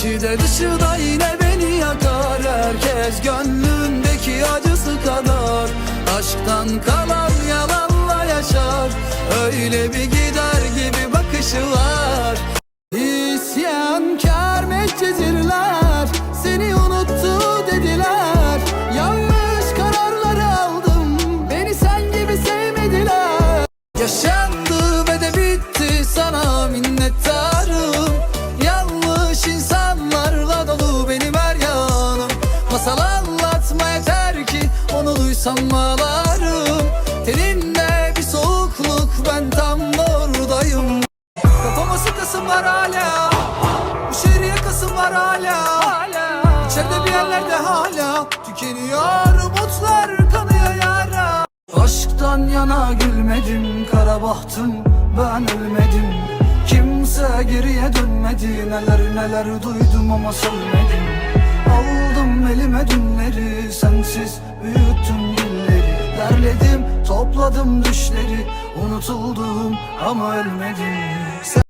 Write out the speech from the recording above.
İçi de dışı da yine beni yakar. Herkes gönlündeki acısı kadar. Aşktan kalan yalanla yaşar. Öyle bir gider gibi bakışı var ağlarım Teninde bir soğukluk ben tam oradayım. Kafama sıkasım var hala. Bu şehri yakasım var hala. İçeride bir yerlerde hala. Tükeniyor umutlar kanıyor yara. Aşktan yana gülmedim Kara bahtım. Ben ölmedim. Kimse geriye dönmedi. Neler neler duydum ama söylemedim büyüttüm gülleri Derledim topladım düşleri. Unutuldum ama ölmedim